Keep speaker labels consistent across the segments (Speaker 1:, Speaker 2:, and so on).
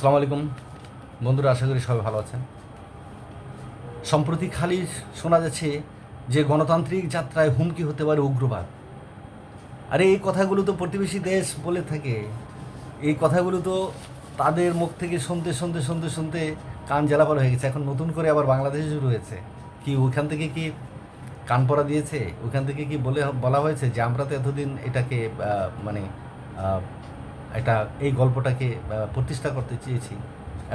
Speaker 1: আসসালামু আলাইকুম। বন্ধুরা, আশা করি সবাই ভালো আছেন। সম্প্রতি খালি শোনা যাচ্ছে যে গণতান্ত্রিক যাত্রায় হুমকি হতে পারে উগ্রবাদ। আরে, এই কথাগুলো তো প্রতিবেশী দেশ বলে থাকে। এই কথাগুলো তো তাদের মুখ থেকে শুনতে শুনতে শুনতে শুনতে কান জ্বালাপার হয়ে গেছে। এখন নতুন করে আবার বাংলাদেশে শুরু হয়েছে। কি ওইখান থেকে কি কান পড়া দিয়েছে? ওইখান থেকে কি বলে, বলা হয়েছে যে আমরা তো এতদিন এটাকে মানে এটা এই গল্পটাকে প্রতিষ্ঠা করতে চেয়েছি।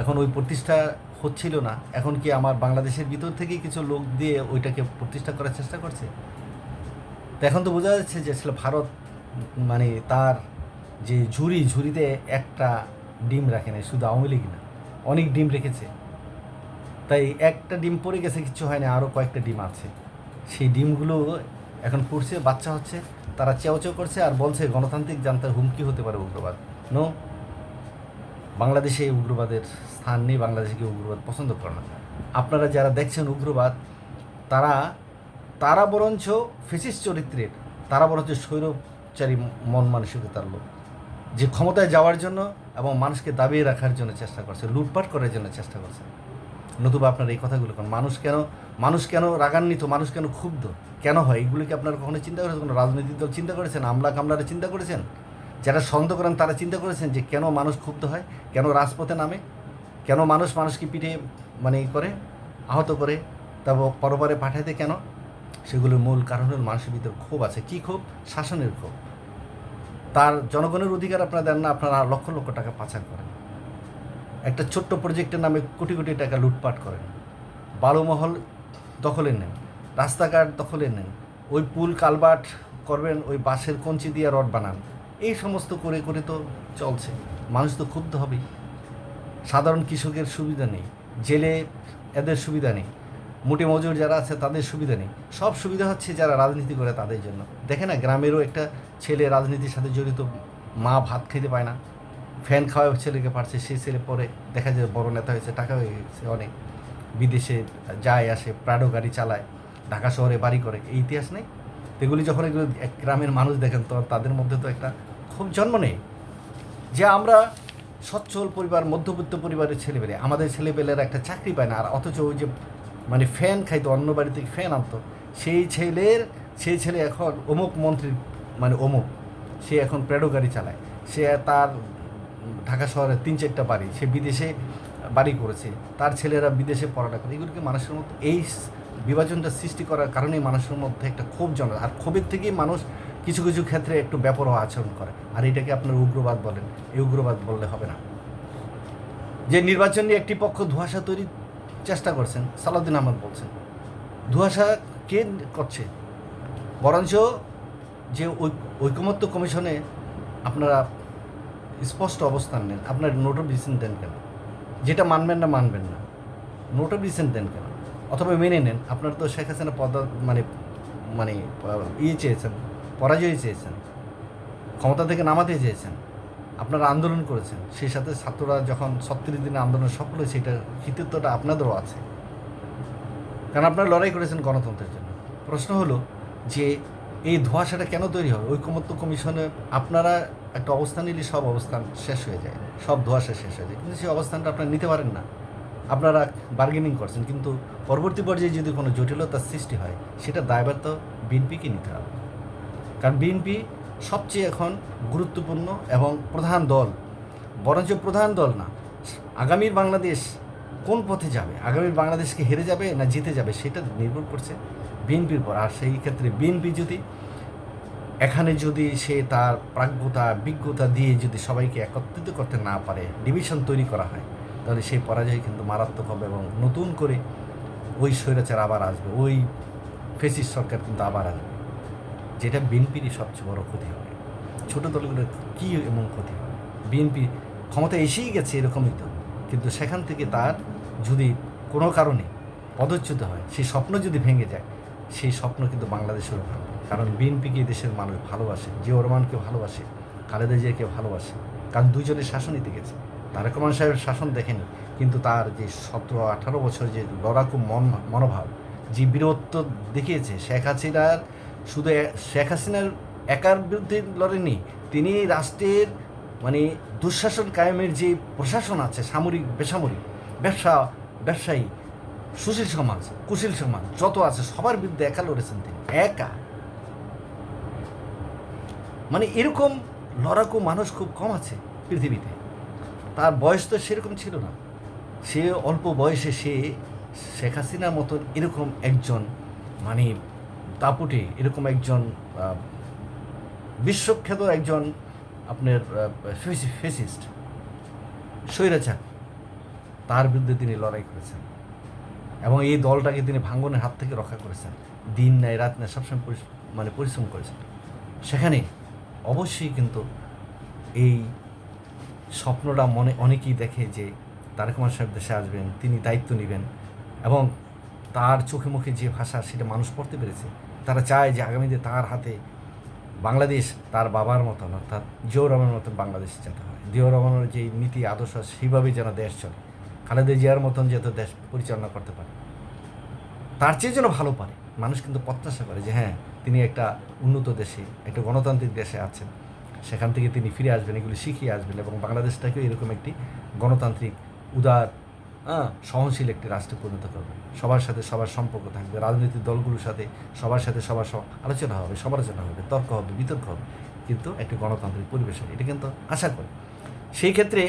Speaker 1: এখন ওই প্রতিষ্ঠা হচ্ছিল না। এখন কি আমার বাংলাদেশের ভিতর থেকেই কিছু লোক দিয়ে ওইটাকে প্রতিষ্ঠা করার চেষ্টা করছে? তো এখন তো বোঝা যাচ্ছে যে আসলে ভারত মানে তার যে ঝুড়ি, ঝুড়িতে একটা ডিম রাখে নাই, শুধু আওয়ামী লীগ না, অনেক ডিম রেখেছে। তাই একটা ডিম পড়ে গেছে কিছু হয় না আরও কয়েকটা ডিম আছে। সেই ডিমগুলো এখন পড়ছে, বাচ্চা হচ্ছে, তারা চেও করছে আর বলছে গণতান্ত্রিক জানতার হুমকি হতে পারে উগ্রবাদ। নো, বাংলাদেশে উগ্রবাদের স্থান নেই, বাংলাদেশে কেউ উগ্রবাদ পছন্দ করে না। আপনারা যারা দেখছেন উগ্রবাদ, তারা তারা বরঞ্চ ফেসিস চরিত্রের, তারা বরঞ্চ স্বৈরচারী মন মানসিকতার লোক, যে ক্ষমতায় যাওয়ার জন্য এবং মানুষকে দাবিয়ে রাখার জন্য চেষ্টা করছে, লুটপাট করার জন্য চেষ্টা করছে। নতুবা আপনার এই কথাগুলো কোন মানুষ কেন মানুষ কেন রাগান্বিত, মানুষ কেন ক্ষুব্ধ? কেন হয়? এগুলো কি আপনারা কখনো চিন্তা করেছেন? কোনো রাজনৈতিক দল চিন্তা করেছেন? আমলা কামলারা চিন্তা করেছেন? যারা সন্দেহ করেন তারা চিন্তা করেছেন যে কেন মানুষ ক্ষুব্ধ হয়? কেন রাজপথে নামে? কেন মানুষ মানুষকে পিঠে মানে করে? আহত করে? তারপর পরপরে পাঠাইতে কেন? সেগুলোর মূল কারণ হল মানুষের ভিতর ক্ষোভ আছে। কী ক্ষোভ? শাসনের ক্ষোভ। তার জনগণের অধিকার আপনারা দেন না, আপনারা লক্ষ লক্ষ টাকা পাচার করেন। একটা ছোট্ট প্রজেক্টের নামে কোটি কোটি টাকা লুটপাট করেন। বালুমহল দখলে নেন। রাস্তাঘাট দখলে নেন। ওই পুল কালবাট করবেন, ওই বাঁশের কঞ্চি দিয়ে রড বানান। এই সমস্ত করে করে তো চলছে। মানুষ তো ক্ষুব্ধ হবেই। সাধারণ কৃষকের সুবিধা নেই। জেলে এদের সুবিধা নেই। মোটে মজুর যারা আছে তাদের সুবিধা নেই। সব সুবিধা হচ্ছে যারা রাজনীতি করে তাদের জন্য। দেখে না, গ্রামেরও একটা ছেলে রাজনীতির সাথে জড়িত। মা ভাত খেতে পায় না। ফ্যান খাওয়া ছেলেকে পারছে সেই ছেলে পরে দেখা যায় বড় নেতা হয়েছে, টাকা হয়ে গেছে অনেক। বিদেশে যায়, আসে, প্রাডো গাড়ি চালায়। ঢাকা শহরে বাড়ি করে, এই ইতিহাস নেই? এগুলি যখন এগুলো এক গ্রামের মানুষ দেখেন তো তাদের মধ্যে তো একটা খুব জন্ম নেই। যে আমরা সচ্ছল পরিবার, মধ্যবিত্ত পরিবারের ছেলেবেলে আমাদের ছেলেবেলেরা একটা চাকরি পায় না, আর অথচ ওই যে মানে ফ্যান খাইতো, অন্য বাড়ি থেকে ফ্যান আনতো। সেই ছেলের, সেই ছেলে এখন অমুক মন্ত্রী মানে অমুক, সে এখন প্রেডো গাড়ি চালায়। সে তার ঢাকা শহরে তিন চারটা বাড়ি, সে বিদেশে বাড়ি করেছে, তার ছেলেরা বিদেশে পড়াটা করে, এগুলোকে মানুষের মধ্যে এই বিভাজনটা সৃষ্টি করার কারণেই মানুষের মধ্যে একটা ক্ষোভ জন্ম, আর ক্ষোভের থেকেই মানুষ কিছু কিছু ক্ষেত্রে একটু ব্যাপরোয়া আচরণ করে। আর এটাকে আপনার উগ্রবাদ বলেন, এই উগ্রবাদ বললে হবে না। যে নির্বাচন নিয়ে একটি পক্ষ ধোঁয়াশা তৈরির চেষ্টা করছেন, সালাউদ্দিন আহমদ বলছেন, ধোঁয়াশা কে করছে? বরঞ্চ যে ঐকমত্য কমিশনে আপনারা স্পষ্ট অবস্থান নেন, আপনার নোটিফিকেশন দেন কেন? যেটা মানবেন না মানবেন না। নোটিফিকেশন দেন কেন? অথবা মেনে নেন। আপনারা তো শেখ হাসিনা পদ মানে মানে ইয়ে চেয়েছেন, পরাজয় চেয়েছেন, ক্ষমতা থেকে নামাতে চেয়েছেন, আপনারা আন্দোলন করেছেন, সেই সাথে ছাত্ররা যখন ছত্রিশ দিনের আন্দোলন সফল হয়েছে এটার কৃতিত্বটা আপনাদেরও আছে। কারণ আপনারা লড়াই করেছেন গণতন্ত্রের জন্য। প্রশ্ন হলো যে এই ধোঁয়াশাটা কেন তৈরি হবে? ঐকমত্য কমিশনে আপনারা একটা অবস্থান নিলে সব অবস্থান শেষ হয়ে যায়। সব ধোঁয়াশা শেষ হয়ে যায়। কিন্তু সেই অবস্থানটা আপনারা নিতে পারেন না। আপনারা বার্গেনিং করছেন, কিন্তু পরবর্তী পর্যায়ে যদি কোনো জটিলতার সৃষ্টি হয়, সেটা দায়ভার তো বিএনপিকে নিতে হবে। কারণ বিএনপি সবচেয়ে এখন গুরুত্বপূর্ণ এবং প্রধান দল। বরঞ্চ প্রধান দল না। আগামীর বাংলাদেশ কোন পথে যাবে? আগামী বাংলাদেশকে হেরে যাবে না জিতে যাবে সেটা নির্ভর করছে বিএনপির পর আর সেই ক্ষেত্রে বিএনপি যদি, এখানে যদি সে তার প্রাজ্ঞতা, বিজ্ঞতা দিয়ে যদি সবাইকে একত্রিত করতে না পারে, ডিভিশন তৈরি করা হয়, তাহলে সেই পরাজয় কিন্তু মারাত্মক হবে এবং নতুন করে ওই স্বৈরাচার আবার আসবে, ওই ফেসিস সরকার কিন্তু আবার আসবে, যেটা বিএনপিরই সবচেয়ে বড় ক্ষতি হবে। ছোটো দলগুলোর কী এমন ক্ষতি হবে? বিএনপি ক্ষমতা এসেই গেছে এরকমই তো, কিন্তু সেখান থেকে তার যদি কোনো কারণে পদচ্যুত হয়, সেই স্বপ্ন যদি ভেঙে যায়, সেই স্বপ্ন কিন্তু বাংলাদেশেরও ভাঙবে। কারণ বিএনপিকে দেশের মানুষ ভালোবাসে জিয়া রহমানকে ভালোবাসে, খালেদা জিয়াকে ভালোবাসে। কারণ দুজনের শাসনই দেখেছে তারেক রহমান সাহেবের শাসন দেখেনি, কিন্তু তার যে সতেরো, আঠারো বছর যে লড়াকু মন, মনোভাব, যে বীরত্ব দেখিয়েছে, শেখ হাসিনার শুধু শেখ হাসিনার একার বিরুদ্ধে লড়েনি, তিনি রাষ্ট্রের মানে দুঃশাসন কায়েমের যে প্রশাসন আছে, সামরিক, বেসামরিক ব্যবসা, ব্যবসায়ী, সুশীল সমাজ, কুশীল সমাজ, যত আছে সবার বিরুদ্ধে একা লড়েছেন তিনি, একা। মানে এরকম লড়াকু মানুষ খুব কম আছে পৃথিবীতে। তার বয়স তো সেরকম ছিল না। সে অল্প বয়সে সে শেখ হাসিনার মতন এরকম একজন মানে দাপুটে এরকম একজন বিশ্বখ্যাত একজন আপনার ফেসিস্ট, স্বৈরাচার। তার বিরুদ্ধে তিনি লড়াই করেছেন। এবং এই দলটাকে তিনি ভাঙ্গনের হাত থেকে রক্ষা করেছেন। দিন নেয় রাত নেয় সবসময় মানে পরিশ্রম করেছেন। সেখানে অবশ্যই কিন্তু এই স্বপ্নটা মনে, অনেকেই দেখে যে তারেক রহমান সাহেব দেশে আসবেন, তিনি দায়িত্ব নেবেন এবং তার চোখে মুখে যে ভাষা সেটা মানুষ পড়তে পেরেছে, তারা চায় যে আগামীতে তার হাতে বাংলাদেশ তার বাবার মতন, অর্থাৎ জিয়াউর রহমানের মতন বাংলাদেশ যেতে হয়। জিয়াউর রহমানের যে নীতি, আদর্শ সেইভাবেই যেন দেশ চলে। খালেদা জিয়ার মতন যেন দেশ পরিচালনা করতে পারে, তার চেয়ে যেন ভালো পারে। মানুষ কিন্তু প্রত্যাশা করে যে হ্যাঁ তিনি একটা উন্নত দেশে, একটা গণতান্ত্রিক দেশে আছেন। সেখান থেকে তিনি ফিরে আসবেন, এগুলি শিখিয়ে আসবেন এবং বাংলাদেশটাকেও এরকম একটি গণতান্ত্রিক, উদার হ্যাঁ সহনশীল একটি রাষ্ট্রে পরিণত করবে। সবার সাথে সবার সম্পর্ক থাকবে, রাজনৈতিক দলগুলোর সাথে সবার সাথে সবার আলোচনা হবে সমালোচনা হবে, তর্ক হবে, বিতর্ক হবে। কিন্তু একটি গণতান্ত্রিক পরিবেশ হবে, এটা কিন্তু আশা করি। সেই ক্ষেত্রে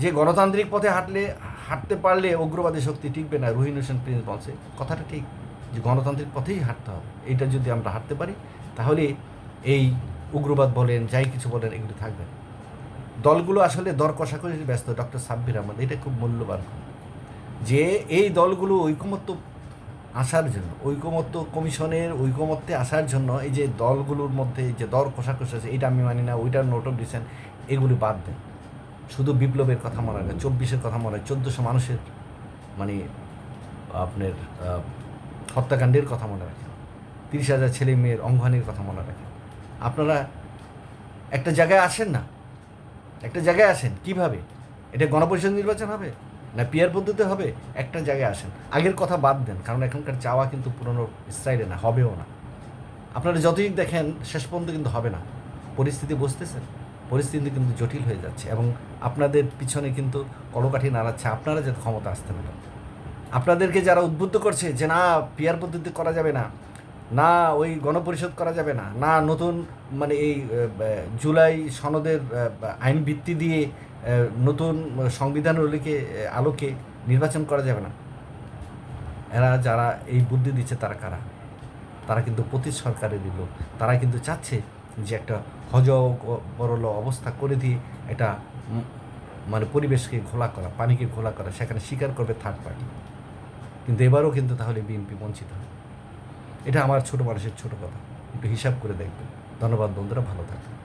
Speaker 1: যে গণতান্ত্রিক পথে হাঁটলে, হাঁটতে পারলে উগ্রবাদী শক্তি টিকবে না, রুহিন হোসেন প্রিন্স বলছে। কথাটা ঠিক, যে গণতান্ত্রিক পথেই হাঁটতে হবে। এইটা যদি আমরা হাঁটতে পারি, তাহলে এই উগ্রবাদ বলেন, যাই কিছু বলেন, এগুলো থাকবে দলগুলো আসলে দর কষাকষি ব্যস্ত, ডক্টর সাব্বির আহমদ। এটা খুব মূল্যবান যে এই দলগুলো ঐকমত্য আসার জন্য, ঐকমত্য কমিশনের ঐকমত্যে আসার জন্য, এই যে দলগুলোর মধ্যে যে দর কষাকষি আছে, এটা আমি মানি না, ওইটার নোটও দিচ্ছেন এগুলি বাদ দেন। শুধু বিপ্লবের কথা মনে রাখেন চব্বিশের কথা মনে হয়, চোদ্দোশো মানুষের মানে আপনার হত্যাকাণ্ডের কথা মনে রাখেন তিরিশ হাজার ছেলে মেয়ের অঙ্গহানির কথা মনে রাখেন আপনারা একটা জায়গায় আসেন না? একটা জায়গায় আসেন, কীভাবে? এটা গণপরিষদ নির্বাচন হবে? না পিয়ার পদ্ধতি হবে? একটা জায়গায় আসেন। আগের কথা বাদ দেন, কারণ এখনকার চাওয়া কিন্তু পুরনো স্টাইলে না, হবেও না। আপনারা যতই দেখেন, শেষ পর্যন্ত কিন্তু হবে না। পরিস্থিতি বুঝতেছেন? পরিস্থিতি কিন্তু জটিল হয়ে যাচ্ছে এবং আপনাদের পিছনে কিন্তু কলকাঠি নাড়াচ্ছে। আপনারা যাতে ক্ষমতা আসতে পারেন আপনাদেরকে যারা উদ্বুদ্ধ করছে যে, না পিয়ার পদ্ধতি করা যাবে না না, ওই গণপরিষদ করা যাবে না না, নতুন মানে এই জুলাই সনদের আইন ভিত্তি দিয়ে নতুন সংবিধান আলোকে আলোকে নির্বাচন করা যাবে না। এরা যারা এই বুদ্ধি দিচ্ছে তারা কারা? তারা কিন্তু প্রতি সরকারেরই লোক। তারা কিন্তু চাচ্ছে যে একটা হজ বরল অবস্থা করে দিয়ে এটা মানে পরিবেশকে ঘোলা করা, পানিকে ঘোলা করা, সেখানে স্বীকার করবে থার্ড পার্টি কিন্তু এবারও কিন্তু তাহলে বিএনপি বঞ্চিত হবে এটা আমার ছোট মানুষের ছোট কথা। একটু হিসাব করে দেখবেন। ধন্যবাদ বন্ধুরা, ভালো থাকবেন।